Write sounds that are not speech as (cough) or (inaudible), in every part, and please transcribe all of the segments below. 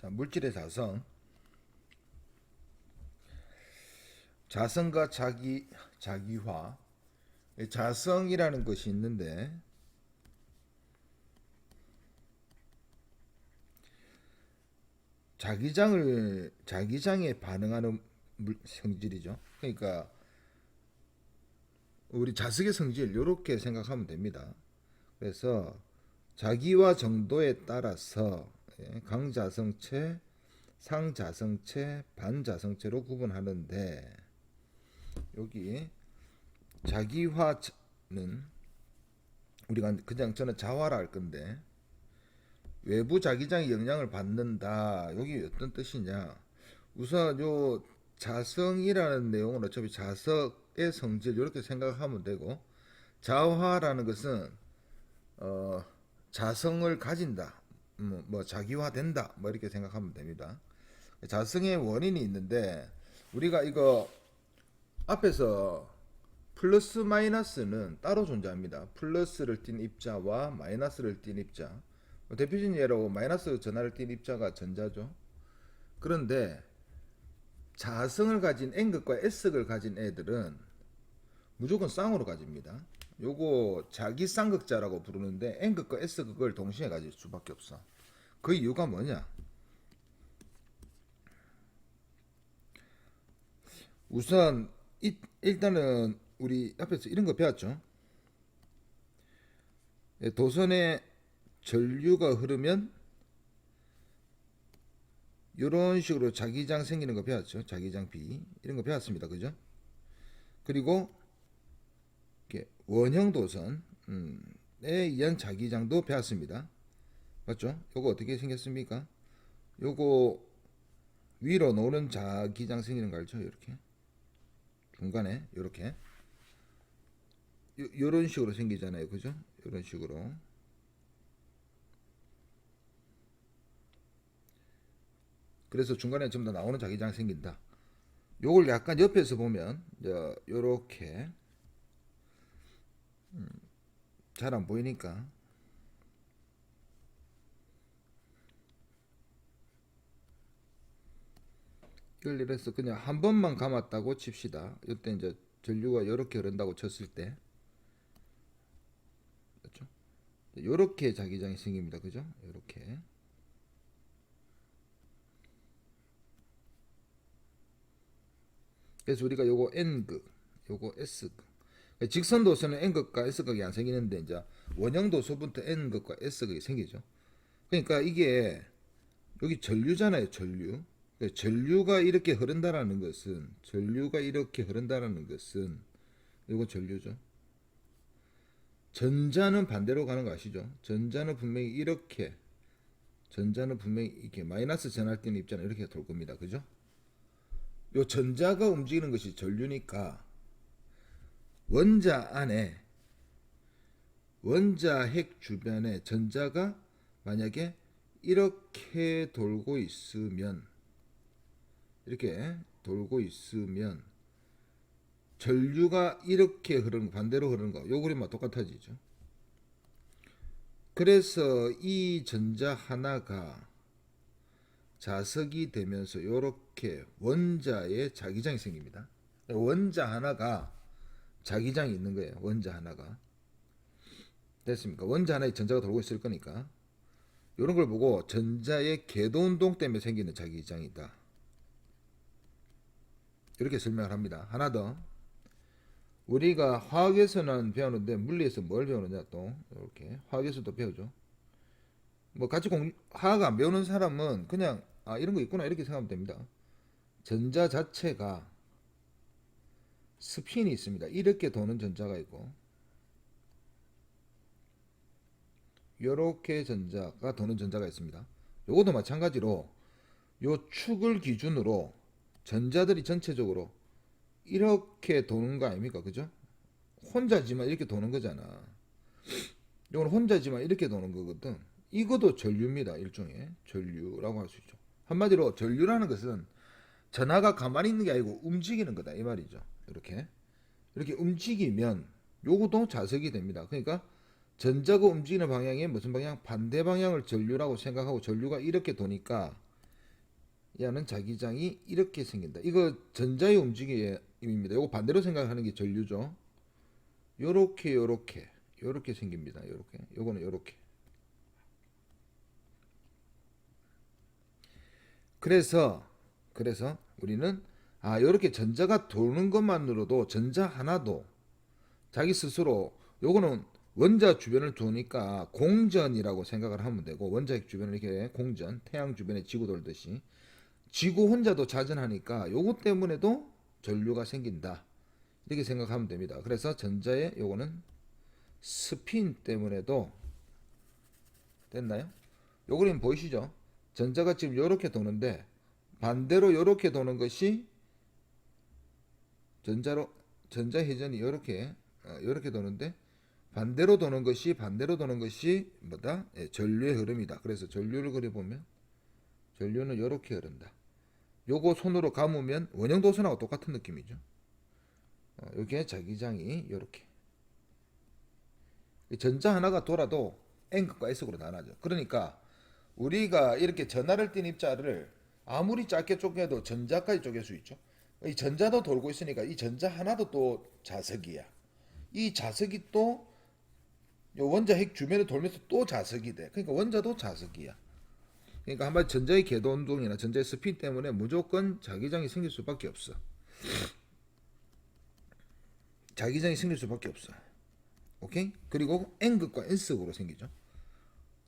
자, 물질의 자성. 자성과 자기 자기화. 이 자성이라는 것이 있는데 자기장을 자기장에 반응하는 물, 성질이죠. 그러니까 우리 자석의 성질 이렇게 생각하면 됩니다. 그래서 자기와 정도에 따라서 예, 강자성체, 상자성체, 반자성체로 구분하는데 여기 자기화는 우리가 그냥 저는 자화라 할 건데 외부 자기장이 영향을 받는다. 여기 어떤 뜻이냐? 우선 요 자성이라는 내용은 어차피 자석의 성질 이렇게 생각하면 되고 자화라는 것은 어, 자성을 가진다. 뭐, 뭐 자기화된다. 뭐 이렇게 생각하면 됩니다. 자성의 원인이 있는데 우리가 이거 앞에서 플러스 마이너스는 따로 존재합니다. 플러스를 띤 입자와 마이너스를 띤 입자. 뭐 대표적인 예로 마이너스 전하를 띤 입자가 전자죠. 그런데 자성을 가진 N극과 S극을 가진 애들은 무조건 쌍으로 가집니다. 요거 자기 쌍극자라고 부르는데 N극과 S극을 동시에 가질 수밖에 없어. 그 이유가 뭐냐? 우선 이- 일단은 우리 앞에서 이런 거 배웠죠. 예, 도선에 전류가 흐르면 이런 식으로 자기장 생기는 거 배웠죠. 자기장 B 이런 거 배웠습니다. 그죠? 그리고 원형 도선에 의한 자기장도 배웠습니다. 맞죠? 요거 어떻게 생겼습니까? 요거 위로 노는 자기장 생기는 거 알죠? 이렇게 중간에 이렇게 요런 식으로 생기잖아요. 그죠? 이런 식으로 그래서 중간에 좀 더 나오는 자기장 생긴다. 요걸 약간 옆에서 보면 음, 잘 안 보이니까 이걸 이래서 그냥 한 번만 감았다고 칩시다. 이때 이제 전류가 이렇게 흐른다고 쳤을 때 그렇죠? 요렇게 자기장이 생깁니다. 그죠? 요렇게 그래서 우리가 요거 N극, 요거 S극. 직선 도서는 N극과 S극이 안 생기는데 이제 원형 도서부터 N극과 S극이 생기죠. 그러니까 이게 여기 전류잖아요, 전류. 그러니까 전류가 이렇게 흐른다라는 것은 전류가 이렇게 흐른다라는 것은 이거 전류죠. 전자는 반대로 가는 거 아시죠? 전자는 분명히 이렇게 전자는 분명히 이렇게 마이너스 전할 때는 입자는 이렇게 돌 겁니다. 그죠? 요 전자가 움직이는 것이 전류니까 원자 안에 원자 핵 주변에 전자가 만약에 이렇게 돌고 있으면 이렇게 돌고 있으면 전류가 이렇게 흐르는 거, 반대로 흐르는 거, 요 그림과 똑같아지죠. 그래서 이 전자 하나가 자석이 되면서 이렇게 원자의 자기장이 생깁니다. 원자 하나가 자기장이 있는 거예요. 원자 하나가 됐습니까? 원자 하나에 전자가 돌고 있을 거니까 이런 걸 보고 전자의 궤도 운동 때문에 생기는 자기장이다. 이렇게 설명을 합니다. 하나 더. 우리가 화학에서는 배우는데 물리에서 뭘 배우느냐 또 이렇게 화학에서도 배우죠. 뭐 같이 공 화학 안 배우는 사람은 그냥 아 이런 거 있구나 이렇게 생각하면 됩니다. 전자 자체가 스핀이 있습니다. 이렇게 도는 전자가 있고 이렇게 전자가 도는 전자가 있습니다. 요것도 마찬가지로 요 축을 기준으로 전자들이 전체적으로 이렇게 도는 거 아닙니까? 그죠? 혼자지만 이렇게 도는 거잖아. 이건 혼자지만 이렇게 도는 거거든. 이것도 전류입니다. 일종의 전류라고 할 수 있죠. 한마디로 전류라는 것은 전하가 가만히 있는 게 아니고 움직이는 거다 이 말이죠. 이렇게 이렇게 움직이면 요것도 자석이 됩니다. 그러니까 전자가 움직이는 방향이 무슨 방향? 반대 방향을 전류라고 생각하고 전류가 이렇게 도니까 야는 자기장이 이렇게 생긴다. 이거 전자의 움직임입니다. 이거 반대로 생각하는 게 전류죠. 요렇게 요렇게 요렇게 생깁니다. 요렇게. 요거는 요렇게. 그래서 그래서 우리는 아 요렇게 전자가 도는 것만으로도 전자 하나도 자기 스스로 요거는 원자 주변을 도니까 공전이라고 생각을 하면 되고 원자핵 주변을 이렇게 공전 태양 주변에 지구 돌듯이 지구 혼자도 자전하니까 요거 때문에도 전류가 생긴다 이렇게 생각하면 됩니다 그래서 전자의 요거는 스핀 때문에도 됐나요? 요 그림 보이시죠? 전자가 지금 요렇게 도는데 반대로 요렇게 도는 것이 전자로 전자 회전이 요렇게 어, 도는데 반대로 도는 것이 반대로 도는 것이 뭐다? 예, 전류의 흐름이다. 그래서 전류를 그려 보면 전류는 요렇게 흐른다. 요거 손으로 감으면 원형 도선하고 똑같은 느낌이죠. 어, 요게 자기장이 요렇게 이 전자 하나가 돌아도 N극과 S극으로 나눠져. 그러니까 우리가 이렇게 전하를 띤 입자를 아무리 짧게 쪼개도 전자까지 쪼갤 수 있죠. 이 전자도 돌고 있으니까 이 전자 하나도 또 자석이야. 이 자석이 또 요 원자 핵 주변을 돌면서 또 자석이 돼. 그러니까 원자도 자석이야. 그러니까 한마디 전자의 궤도 운동이나 전자의 스핀 때문에 무조건 자기장이 생길 수밖에 없어. 자기장이 생길 수밖에 없어. 오케이? 그리고 N극과 S극으로 생기죠.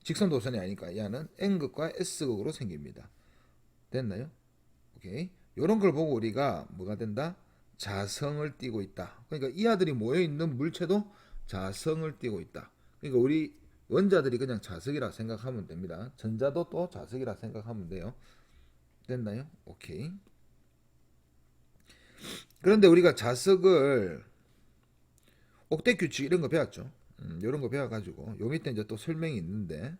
직선 도선이 아니니까 얘는 N극과 S극으로 생깁니다. 됐나요? 오케이. 요런 걸 보고 우리가 뭐가 된다? 자성을 띠고 있다. 그러니까 이 아들이 모여 있는 물체도 자성을 띠고 있다. 그러니까 우리 원자들이 그냥 자석이라 생각하면 됩니다. 전자도 또 자석이라 생각하면 돼요. 됐나요? 오케이. 그런데 우리가 자석을 옥대 규칙 이런 거 배웠죠. 음, 이런 거 배워가지고 요 밑에 이제 또 설명이 있는데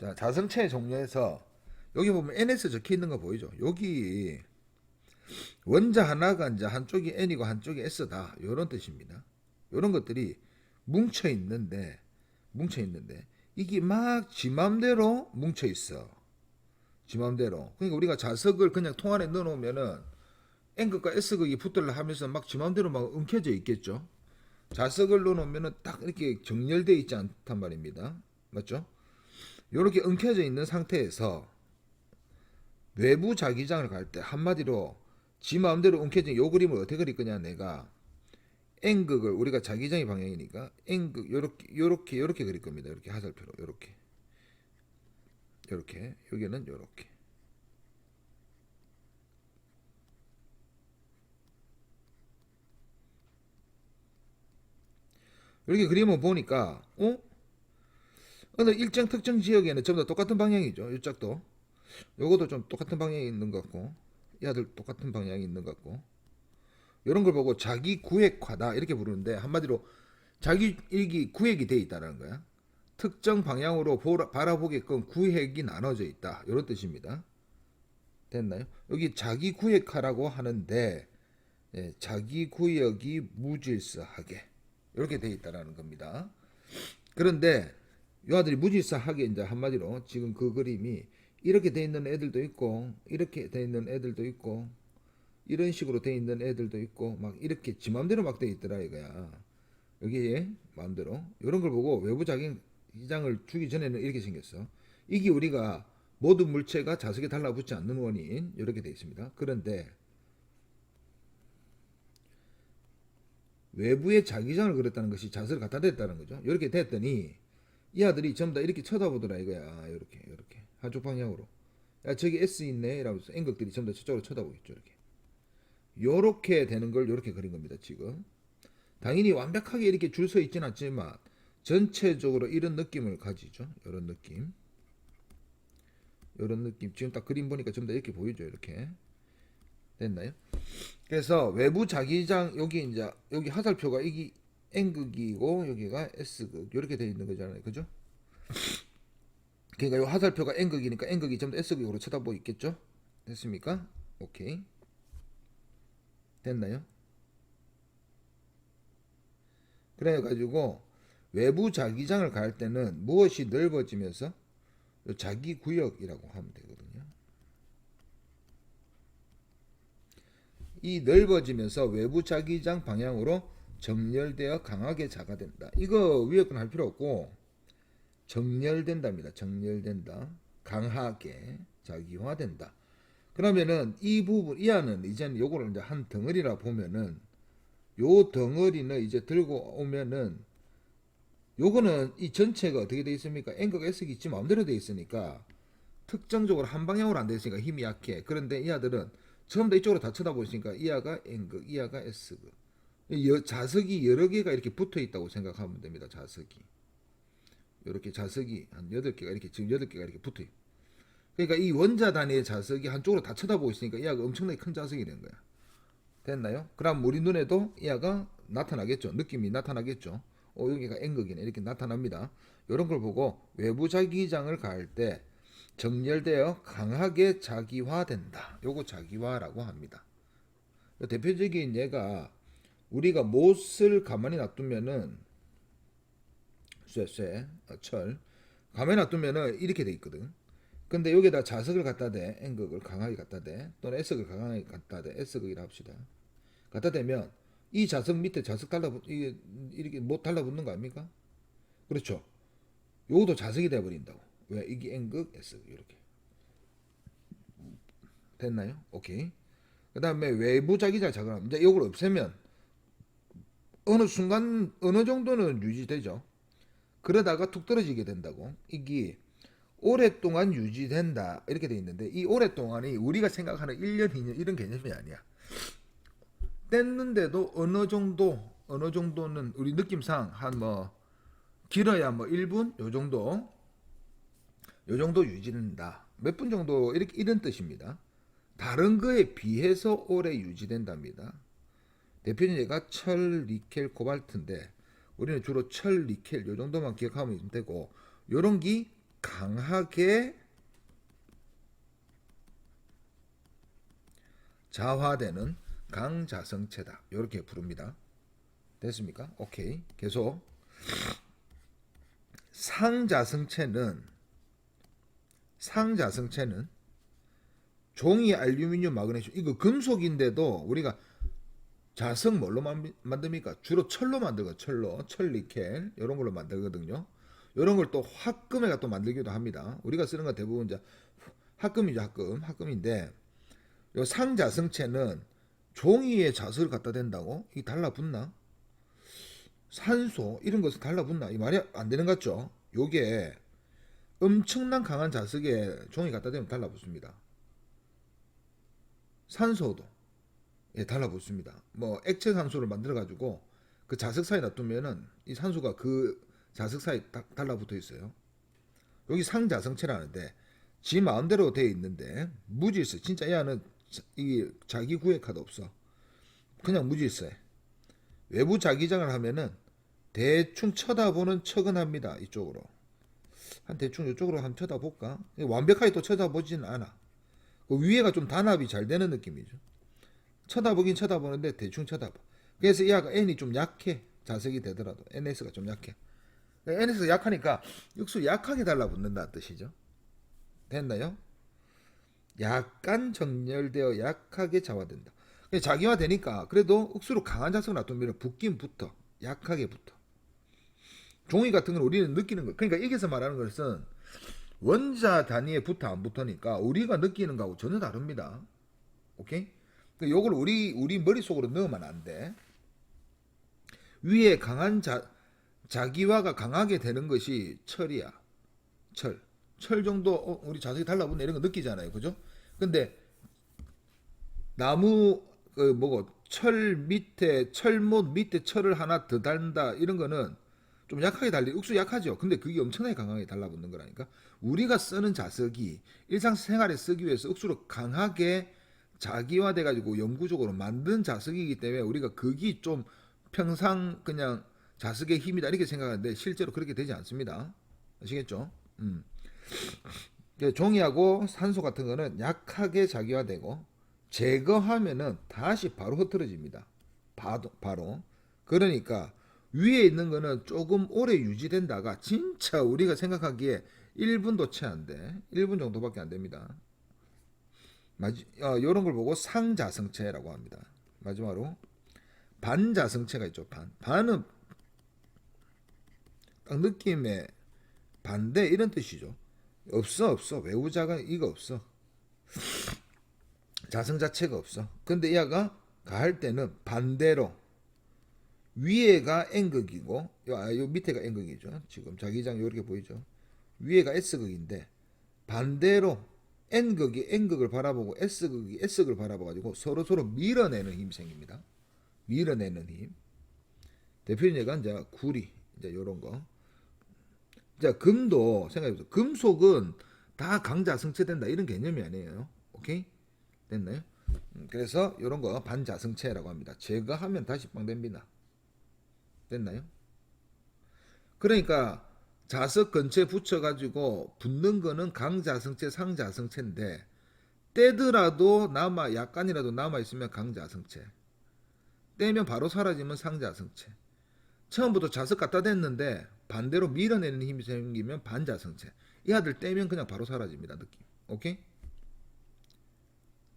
자 자성체 종류에서 여기 보면 NS 적혀 있는 거 보이죠? 여기 원자 하나가 이제 한쪽이 N이고 한쪽이 S다 이런 뜻입니다. 이런 것들이 뭉쳐 있는데 뭉쳐 있는데 이게 막 지맘대로 뭉쳐 있어. 지맘대로. 그러니까 우리가 자석을 그냥 통 안에 넣어 놓으면은 N극과 S극이 붙들려 하면서 막 지맘대로 막 엉켜져 있겠죠. 자석을 넣어 놓으면은 딱 이렇게 정렬되어 있지 않단 말입니다. 맞죠? 이렇게 엉켜져 있는 상태에서 외부 자기장을 갈 때 한마디로 지 마음대로 엉켜진 요 그림을 어떻게 그릴 거냐 내가 N극을 우리가 자기장의 방향이니까 N극 요렇게 요렇게 요렇게 그릴 겁니다. 이렇게 하살표로 요렇게 요렇게 여기는 요렇게 이렇게 그림을 보니까 어? 어느 일정 특정 지역에는 전부 다 똑같은 방향이죠. 이 짝도 요것도 좀 똑같은 방향이 있는 것 같고 이 아들 똑같은 방향이 있는 것 같고 이런 걸 보고 자기 구획화다 이렇게 부르는데 한마디로 자기 일기 구획이 돼 있다라는 거야. 특정 방향으로 보라, 바라보게끔 구획이 나눠져 있다 이런 뜻입니다. 됐나요? 여기 자기 구획화라고 하는데 예, 자기 구역이 무질서하게 이렇게 돼 있다라는 겁니다. 그런데 이 아들이 무질서하게 이제 한마디로 지금 그 그림이 이렇게 돼 있는 애들도 있고 이렇게 돼 있는 애들도 있고 이런 식으로 돼 있는 애들도 있고 막 이렇게 지 맘대로 막 돼 있더라 이거야. 여기에 마음대로. 이런 걸 보고 외부 자기장을 주기 전에는 이렇게 생겼어. 이게 우리가 모든 물체가 자석에 달라붙지 않는 원인 이렇게 돼 있습니다. 그런데 외부의 자기장을 그렸다는 것이 자석을 갖다 댔다는 거죠. 이렇게 됐더니 이 아들이 전부 다 이렇게 쳐다보더라 이거야. 이렇게 이렇게. 한쪽 방향으로. 야 저기 S 있네. 라고 해서 N극들이 전부 다 저쪽으로 쳐다보겠죠 이렇게. 요렇게 되는 걸 요렇게 그린 겁니다 지금. 당연히 완벽하게 이렇게 줄 서 있진 않지만 전체적으로 이런 느낌을 가지죠. 이런 느낌. 이런 느낌. 지금 딱 그림 보니까 전부 다 이렇게 보이죠 이렇게. 됐나요? 그래서 외부 자기장 여기 이제 여기 화살표가 이기 N극이고 여기가 S극 이렇게 되어 있는 거잖아요 그죠? 그러니까 이 화살표가 N극이니까 N극이 다 S극으로 쳐다보고 있겠죠? 됐습니까? 오케이. 됐나요? 그래가지고 외부 자기장을 가할 때는 무엇이 넓어지면서 요 자기 구역이라고 하면 되거든요. 이 넓어지면서 외부 자기장 방향으로 정렬되어 강하게 자가된다. 이거 위협근 할 필요 없고 정렬된답니다. 정렬된다. 강하게 자기화된다. 그러면은 이 부분 이하는 이제는 요거를 이제 한 덩어리라 보면은 요 덩어리는 이제 들고 오면은 요거는 이 전체가 어떻게 돼 있습니까? N극 S극 있지 마음대로 돼 있으니까 특정적으로 한 방향으로 안돼 있으니까 힘이 약해. 그런데 이 아들은 다 이쪽으로 다 쳐다보시니까 이하가 N극, 이하가 S극. 여- 자석이 여러 개가 이렇게 붙어 있다고 생각하면 됩니다. 자석이. 이렇게 자석이 한 8개가 이렇게 지금 8개가 이렇게 붙어 있 그러니까 이 원자 단위의 자석이 한쪽으로 다 쳐다보고 있으니까 이하가 엄청나게 큰 자석이 된 거야. 됐나요? 그럼 우리 눈에도 이하가 나타나겠죠. 느낌이 나타나겠죠. 어, 여기가 N극이네. 이렇게 나타납니다. 이런 걸 보고 외부 자기장을 가할 때 정렬되어 강하게 자기화된다. 요거 자기화라고 합니다. 대표적인 예가 우리가 못을 가만히 놔두면은 쇠쇠 어, 철 가만히 놔두면은 이렇게 돼 있거든. 근데 여기다 자석을 갖다 대 N극을 강하게 갖다 대 또는 S극을 강하게 갖다 대 S극이라 합시다. 갖다 대면 이 자석 밑에 자석 달라붙 이게 이렇게 못 달라붙는 거 아닙니까? 그렇죠. 요것도 자석이 돼 버린다고. 왜 이게 N극 S극 이렇게 됐나요? 오케이. 그 다음에 외부 자기장 작업 이제 이걸 없애면 어느 순간 어느 정도는 유지되죠. 그러다가 툭 떨어지게 된다고. 이게 오랫동안 유지된다. 이렇게 돼 있는데 이 오랫동안이 우리가 생각하는 1년, 2년 이런 개념이 아니야. 뗐는데도 어느 정도 어느 정도는 우리 느낌상 한 뭐 길어야 뭐 1분 요 정도 요 정도 유지된다. 몇 분 정도 이렇게 이런 뜻입니다. 다른 거에 비해서 오래 유지된답니다. 대표적인 예가 철, 니켈, 코발트인데 우리는 주로 철, 니켈 요 정도만 기억하면 되고 요런 게 강하게 자화되는 강자성체다. 이렇게 부릅니다. 됐습니까? 오케이. 계속 상자성체는 상자성체는 종이 알루미늄 마그네슘 이거 금속인데도 우리가 자석 뭘로 만- 만듭니까? 주로 철로 만들거 철로 철 니켈 이런 걸로 만들거든요. 이런 걸또 화금에가 또 만들기도 합니다. 우리가 쓰는 건 대부분 이제 화금이죠 화금 화금인데 요 상자성체는 종이에 자석을 갖다 댄다고 이 달라붙나? 산소 이런 것을 달라붙나? 이 말이 안 되는 것 같죠? 요게 엄청난 강한 자석에 종이 갖다 대면 달라붙습니다. 산소도 예, 달라붙습니다. 뭐 액체 산소를 만들어 가지고 그 자석 사이에 놔두면은 이 산소가 그 자석 사이에 다- 달라붙어 있어요. 여기 상자성체라는데 지 마음대로 돼 있는데 무질서. 진짜 얘는 자- 이게 자기 구획 카드 없어. 그냥 무질서해. 외부 자기장을 하면은 대충 쳐다보는 척은 합니다. 이쪽으로. 한 대충 이쪽으로 한번 쳐다볼까? 완벽하게 또 쳐다보지는 않아. 그 위에가 좀 단합이 잘 되는 느낌이죠. 쳐다보긴 쳐다보는데 대충 쳐다봐. 그래서 얘가 N이 좀 약해. 자석이 되더라도 NS가 좀 약해. NS가 약하니까 육수 약하게 달라붙는다 뜻이죠. 됐나요? 약간 정렬되어 약하게 자화된다. 자기화 되니까 그래도 억수로 강한 자석을 놔두면 붙긴 붙어. 약하게 붙어. 종이 같은 건 우리는 느끼는 거. 그러니까 여기서 말하는 것은 원자 단위에 붙어 안 붙으니까 우리가 느끼는 거하고 전혀 다릅니다. 오케이? 그 요걸 우리 우리 머릿속으로 넣으면 안 돼. 위에 강한 자 자기화가 강하게 되는 것이 철이야. 철. 철 정도 어, 우리 자석이 달라붙네 이런 거 느끼잖아요. 그죠? 근데 나무 그 뭐고 철 밑에 철못 밑에 철을 하나 더 달다 이런 거는 좀 약하게 달리 억수 약하죠. 근데 그게 엄청나게 강하게 달라붙는 거라니까. 우리가 쓰는 자석이 일상생활에 쓰기 위해서 억수로 강하게 자기화돼 가지고 영구적으로 만든 자석이기 때문에 우리가 그게 좀 평상 그냥 자석의 힘이다 이렇게 생각하는데 실제로 그렇게 되지 않습니다. 아시겠죠? 음. 예, 종이하고 산소 같은 거는 약하게 자기화되고 제거하면은 다시 바로 흐트러집니다. 바로, 바로. 그러니까 위에 있는 거는 조금 오래 유지된다가 진짜 우리가 생각하기에 1분도 채 안 돼. 1분 정도밖에 안 됩니다. 마지, 어, 이런 걸 보고 상자성체라고 합니다. 마지막으로 반자성체가 있죠. 반. 반은 딱 느낌의 반대 이런 뜻이죠. 없어 없어 외우자가 이거 없어. (laughs) 자성 자체가 없어. 근데 얘가 가할 때는 반대로 위에가 N극이고 요, 아, 요 밑에가 N극이죠. 지금 자기장 이렇게 보이죠. 위에가 S극인데 반대로 N극이 N극을 바라보고 S극이 S극을 바라봐가지고 서로 서로 밀어내는 힘이 생깁니다. 밀어내는 힘. 대표적인 예가 이제 구리 이제 요런 거. 자 금도 생각해보세요. 금속은 다 강자 성체된다 이런 개념이 아니에요. 오케이 됐나요? 음, 그래서 이런 거 반자성체라고 합니다. 제거하면 다시 빵 됩니다. 됐나요? 그러니까 자석 근처에 붙여가지고 붙는 거는 강자성체, 상자성체인데 떼더라도 남아 약간이라도 남아 있으면 강자성체. 떼면 바로 사라지면 상자성체. 처음부터 자석 갖다 댔는데 반대로 밀어내는 힘이 생기면 반자성체. 이 아들 떼면 그냥 바로 사라집니다. 느낌. 오케이?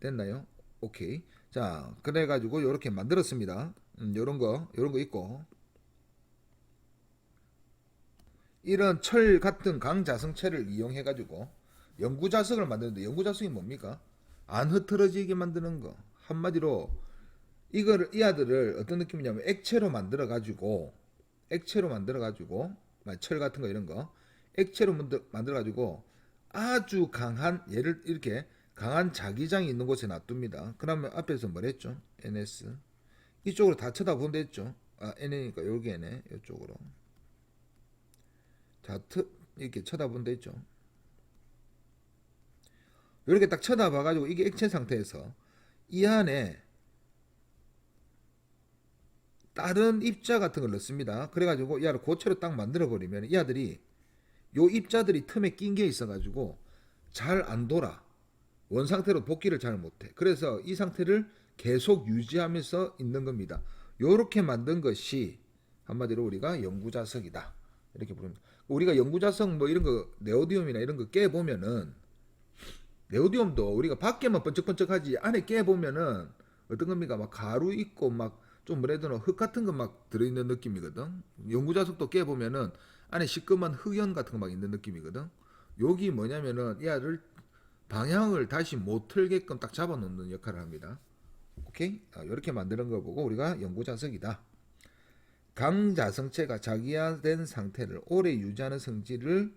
됐나요? 오케이. 자, 그래가지고 이렇게 만들었습니다. 음, 요런 거, 요런 거 있고. 이런 철 같은 강자성체를 이용해 가지고 연구자석을 만드는데 연구자석이 뭡니까? 안 흐트러지게 만드는 거. 한마디로 이거를 이 아들을 어떤 느낌이냐면 액체로 만들어 가지고 액체로 만들어 가지고 철 같은 거 이런 거 액체로 만들어 가지고 아주 강한 얘를 이렇게 강한 자기장이 있는 곳에 놔둡니다. 그러면 앞에서 뭐랬죠? NS 이쪽으로 다 쳐다보면 됐죠. 아 N이니까 여기 N에 이쪽으로 자 트, 이렇게 쳐다보면 됐죠. 이렇게 딱 쳐다봐 가지고 이게 액체 상태에서 이 안에 다른 입자 같은 걸 넣습니다. 그래가지고 이 아를 고체로 딱 만들어 버리면 이 아들이 요 입자들이 틈에 낀 게 있어가지고 잘 안 돌아 원 상태로 복귀를 잘 못해. 그래서 이 상태를 계속 유지하면서 있는 겁니다. 요렇게 만든 것이 한마디로 우리가 연구자석이다 이렇게 부릅니다. 우리가 연구자석 뭐 이런 거 네오디움이나 이런 거 깨 보면은 네오디움도 우리가 밖에만 번쩍번쩍하지 안에 깨 보면은 어떤 겁니까? 막 가루 있고 막 좀 뭐래도 흙 같은 거 막 들어있는 느낌이거든. 연구자석도 깨 보면은 안에 시꺼먼 흑연 같은 거 막 있는 느낌이거든. 여기 뭐냐면은 이 아를 방향을 다시 못 틀게끔 딱 잡아놓는 역할을 합니다. 오케이? 이렇게 만드는 거 보고 우리가 연구자석이다. 강자성체가 자기화된 상태를 오래 유지하는 성질을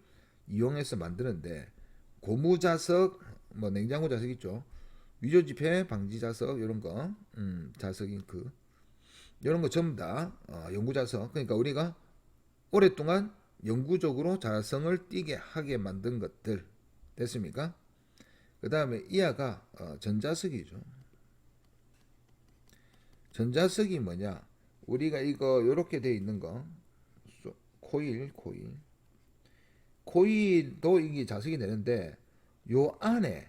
이용해서 만드는데 고무자석, 뭐 냉장고 자석 있죠. 위조지폐 방지 자석 이런 거, 음, 자석인 그 이런 거 전부 다 어, 연구 자석. 그러니까 우리가 오랫동안 영구적으로 자성을 띠게 하게 만든 것들 됐습니까? 그 다음에 이하가 어, 전자석이죠. 전자석이 뭐냐? 우리가 이거 이렇게 돼 있는 거 코일 코일 코일도 이게 자석이 되는데 요 안에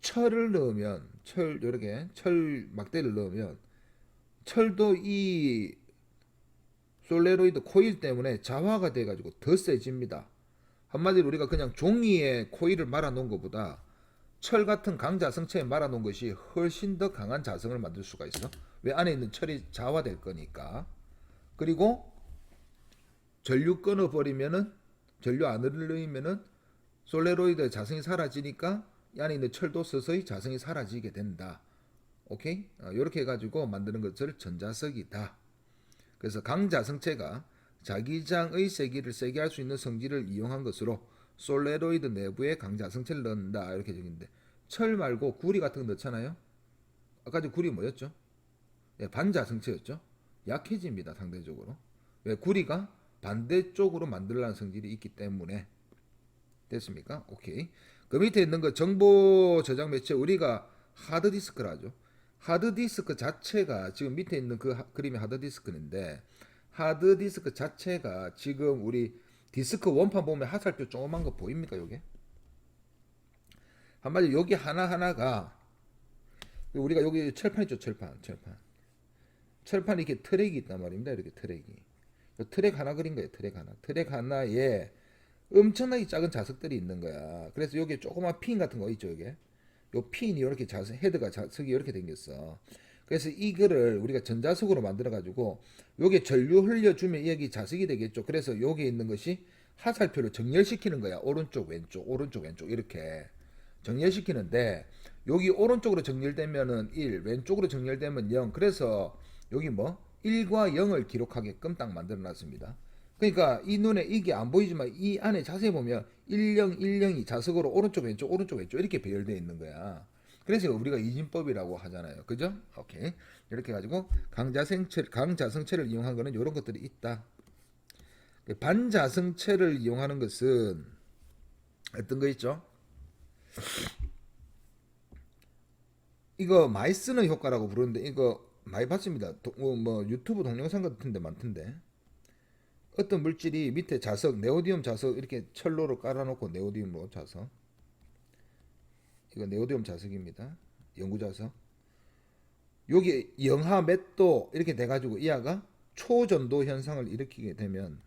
철을 넣으면 철 이렇게 철 막대를 넣으면 철도 이 솔레로이드 코일 때문에 자화가 돼 가지고 더 세집니다. 한마디로 우리가 그냥 종이에 코일을 말아 놓은 것보다 철 같은 강자성체에 말아 놓은 것이 훨씬 더 강한 자성을 만들 수가 있어. 왜 안에 있는 철이 자화될 거니까. 그리고 전류 끊어 버리면은 전류 안을 넣으면은 솔레로이드의 자성이 사라지니까 이 안에 있는 철도 서서히 자성이 사라지게 된다. 오케이? 이렇게 어, 해가지고 만드는 것을 전자석이다. 그래서 강자성체가 자기장의 세기를 세게 할 수 있는 성질을 이용한 것으로 솔레로이드 내부에 강자성체를 넣는다 이렇게 적인데 철 말고 구리 같은 거 넣잖아요. 아까 저 구리 뭐였죠? 예, 반자성체였죠. 약해집니다 상대적으로. 왜 구리가 반대쪽으로 만들라는 성질이 있기 때문에 됐습니까? 오케이. 그 밑에 있는 거 정보 저장 매체 우리가 하드디스크라죠. 하드디스크 자체가 지금 밑에 있는 그 하, 그림이 하드디스크인데 하드디스크 자체가 지금 우리 디스크 원판 보면 하살표 조그만 거 보입니까 요게? 한마디로 여기 하나하나가 우리가 여기 철판 있죠 철판 철판 철판에 이렇게 트랙이 있단 말입니다. 이렇게 트랙이. 그 트랙 하나 그린 거예요. 트랙 하나. 트랙 하나에 엄청나게 작은 자석들이 있는 거야. 그래서 여기 조그만 핀 같은 거 있죠, 여기. 요 핀이 이렇게 자석 헤드가 자석이 이렇게 생겼어. 그래서 이거를 우리가 전자석으로 만들어 가지고 요게 전류 흘려주면 여기 자석이 되겠죠. 그래서 여기 있는 것이 화살표를 정렬시키는 거야. 오른쪽 왼쪽 오른쪽 왼쪽 이렇게 정렬시키는데 여기 오른쪽으로 정렬되면은 1, 왼쪽으로 정렬되면 0. 그래서 여기 뭐 1과 0을 기록하게끔 딱 만들어 놨습니다. 그러니까 이 눈에 이게 안 보이지만 이 안에 자세히 보면 10, 10이 자석으로 오른쪽 왼쪽 오른쪽 왼쪽 이렇게 배열되어 있는 거야. 그래서 우리가 이진법이라고 하잖아요. 그죠? 오케이. 이렇게 해가지고 강자생체, 강자성체를 이용한 거는 이런 것들이 있다. 반자성체를 이용하는 것은 어떤 거 있죠? 이거 많이 쓰는 효과라고 부르는데 이거 많이 봤습니다. 도- 뭐, 뭐 유튜브 동영상 같은데 많던데. 어떤 물질이 밑에 자석, 네오디움 자석 이렇게 철로로 깔아놓고 네오디움으로 자석. 이거 네오디움 자석입니다. 연구 자석. 여기 영하 몇 도 이렇게 돼가지고 이하가 초전도 현상을 일으키게 되면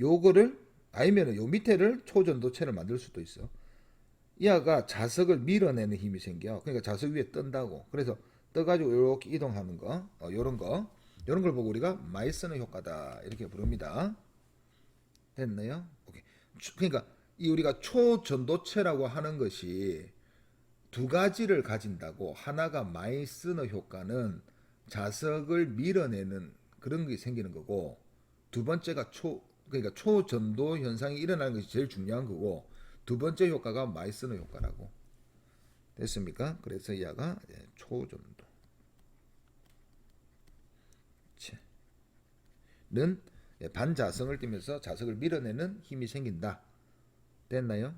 요거를 아니면은 요 밑에를 초전도체를 만들 수도 있어. 이하가 자석을 밀어내는 힘이 생겨. 그러니까 자석 위에 뜬다고. 그래서 떠가지고 이렇게 이동하는 거, 어, 요런 거, 요런 걸 보고 우리가 쓰는 효과다 이렇게 부릅니다. 됐나요? 오케이. 추- 그러니까 이 우리가 초전도체라고 하는 것이 두 가지를 가진다고 하나가 쓰는 효과는 자석을 밀어내는 그런 게 생기는 거고 두 번째가 초 그러니까 초전도 현상이 일어나는 것이 제일 중요한 거고 두 번째 효과가 쓰는 효과라고 됐습니까? 그래서 이하가 이제 초전도 는 반자성을 띠면서 자석을 밀어내는 힘이 생긴다. 됐나요?